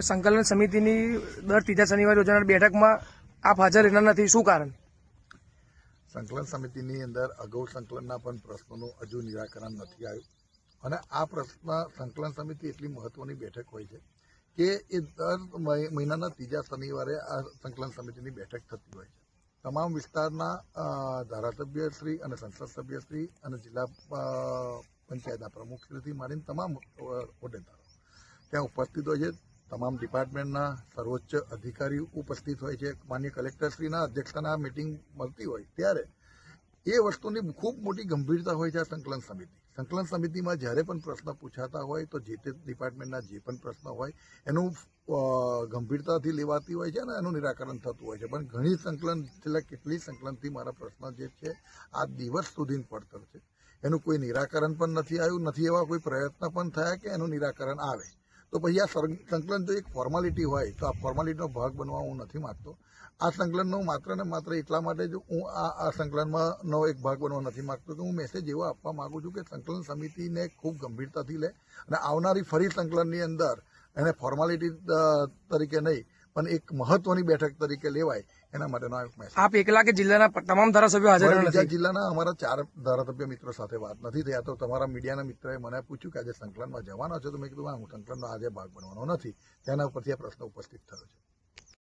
સંકલન સમિતિની દર ત્રીજા શનિવારે યોજાનાર બેઠકમાં આપ હાજર રહેનાર નથી. શું કારણ? સંકલન સમિતિની અંદર અગાઉ સંકલનના પણ પ્રશ્નોનું હજુ નિરાકરણ નથી આવ્યું. અને આ પ્રશ્ન સંકલન સમિતિ એટલી મહત્વની બેઠક હોય છે કે એ દર મહિ- મહિનાના ત્રીજા શનિવારે આ સંકલન સમિતિની બેઠક થતી હોય છે. તમામ વિસ્તારના ધારાસભ્યશ્રી અને સંસદ સભ્યશ્રી અને જિલ્લા પંચાયતના પ્રમુખશ્રીથી માંડીને તમામ હોદ્દેદારો ત્યાં ઉપસ્થિત હોય છે. તમામ ડિપાર્ટમેન્ટના સર્વોચ્ચ અધિકારી ઉપસ્થિત હોય છે. માન્ય કલેક્ટરશ્રીના અધ્યક્ષતાના મિટિંગ મળતી હોય ત્યારે એ વસ્તુની ખૂબ મોટી ગંભીરતા હોય છે આ સંકલન સમિતિ. સંકલન સમિતિમાં જ્યારે પણ પ્રશ્ન પૂછાતા હોય તો જે તે ડિપાર્ટમેન્ટના જે પણ પ્રશ્ન હોય એનું ગંભીરતાથી લેવાતી હોય છે અને એનું નિરાકરણ થતું હોય છે. પણ ઘણી સંકલન, છેલ્લા કેટલી સંકલનથી મારા પ્રશ્ન જે છે, આ દિવસ સુધી પડતર છે. એનું કોઈ નિરાકરણ પણ નથી આવ્યું, નથી એવા કોઈ પ્રયત્ન પણ થયા કે એનું નિરાકરણ આવે. તો પછી આ સંકલન જો એક ફોર્માલિટી હોય, તો આ ફોર્માલિટીનો ભાગ બનવા હું નથી માંગતો. આ સંકલનનો માત્ર ને માત્ર એટલા માટે જ હું આ આ સંકલનમાંનો એક ભાગ બનવા નથી માંગતો. કે હું મેસેજ એવો આપવા માગું છું કે સંકલન સમિતિને ખૂબ ગંભીરતાથી લે અને આવનારી ફરી સંકલનની અંદર એને ફોર્માલિટી તરીકે નહીં પણ એક મહત્વની બેઠક તરીકે લેવાય એના માટેનો આ મેસેજ આપ એકલા કે જિલ્લાના તમામ ધારાસભ્યો હાજર બીજા જિલ્લાના અમારા ચાર ધારાસભ્ય મિત્રો સાથે વાત નથી થયા તો તમારા મીડિયાના મિત્રએ મને પૂછ્યું કે આજે સંકલનમાં જવાનો છે? તો મેં કીધું હા હું સંકલનનો આજે ભાગ બનવાનો નથી. તેના ઉપરથી આ પ્રશ્ન ઉપસ્થિત થયો છે.